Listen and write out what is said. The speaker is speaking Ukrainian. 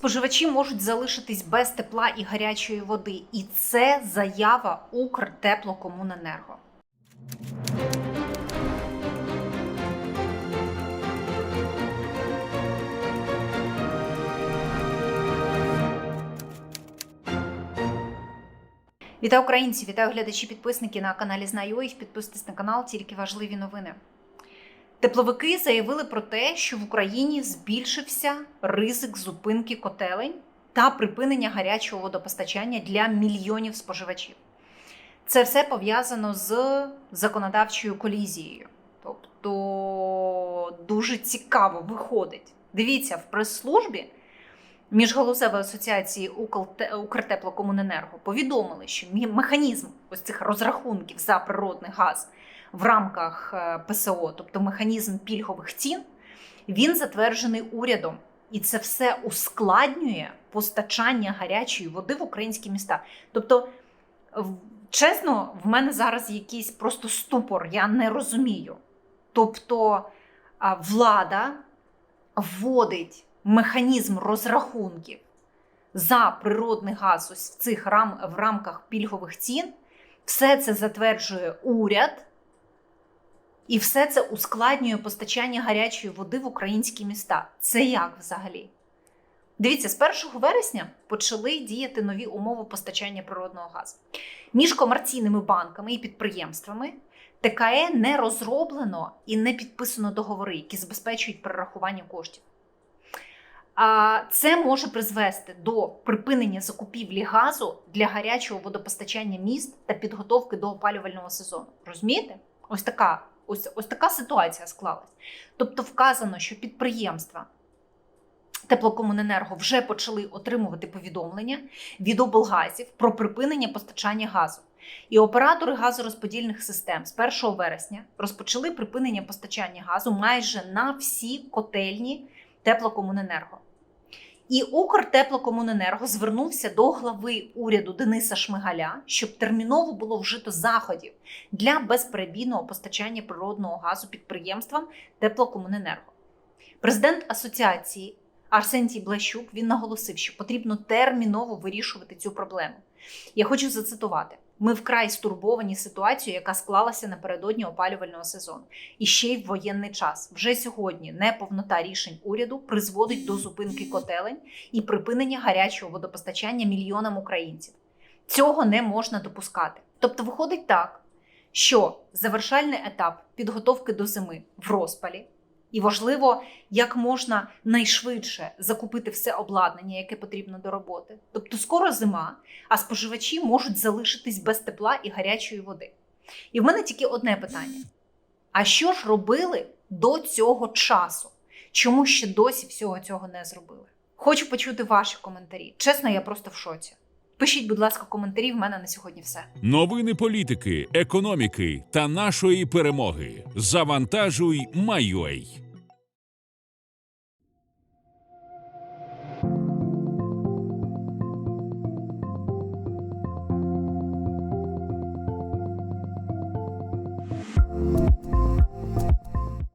Споживачі можуть залишитись без тепла і гарячої води, і це заява Укртеплокомуненерго. Вітаю українці, вітаю глядачі, підписники на каналі Знаю.ua. Підписуйтесь на канал, тільки важливі новини. Тепловики заявили про те, що в Україні збільшився ризик зупинки котелень та припинення гарячого водопостачання для мільйонів споживачів. Це все пов'язано з законодавчою колізією. Тобто дуже цікаво виходить. Дивіться, в прес-службі Міжгалузевої асоціації Укртеплокомуненерго повідомили, що механізм ось цих розрахунків за природний газ в рамках е, ПСО, тобто механізм пільгових цін, він затверджений урядом. І це все ускладнює постачання гарячої води в українські міста. Тобто, чесно, в мене зараз якийсь просто ступор, я не розумію. Тобто, влада вводить механізм розрахунків за природний газ ось в цих рам, в рамках пільгових цін, все це затверджує уряд, і все це ускладнює постачання гарячої води в українські міста. Це як взагалі? Дивіться, з 1 вересня почали діяти нові умови постачання природного газу. Між комерційними банками і підприємствами ТКЕ не розроблено і не підписано договори, які забезпечують перерахування коштів. Це може призвести до припинення закупівлі газу для гарячого водопостачання міст та підготовки до опалювального сезону. Розумієте? Ось така, ось, ось така ситуація склалась. Тобто, вказано, що підприємства теплокомуненерго вже почали отримувати повідомлення від облгазів про припинення постачання газу. І оператори газорозподільних систем з 1 вересня розпочали припинення постачання газу майже на всі котельні теплокомуненерго. І Укртеплокомуненерго звернувся до глави уряду Дениса Шмигаля, щоб терміново було вжито заходів для безперебійного постачання природного газу підприємствам теплокомуненерго. Президент асоціації Арсентій Блащук він наголосив, що потрібно терміново вирішувати цю проблему. Я хочу зацитувати: ми вкрай стурбовані ситуацією, яка склалася напередодні опалювального сезону, і ще й в воєнний час. Вже сьогодні неповнота рішень уряду призводить до зупинки котелень і припинення гарячого водопостачання мільйонам українців. Цього не можна допускати. Тобто, виходить так, що завершальний етап підготовки до зими в розпалі. І важливо, як можна найшвидше закупити все обладнання, яке потрібно до роботи. Тобто скоро зима, а споживачі можуть залишитись без тепла і гарячої води. І в мене тільки одне питання: а що ж робили до цього часу? Чому ще досі всього цього не зробили? Хочу почути ваші коментарі. Чесно, я просто в шоці. Пишіть, будь ласка, коментарі. В мене на сьогодні все. Новини політики, економіки та нашої перемоги. Завантажуй Майой.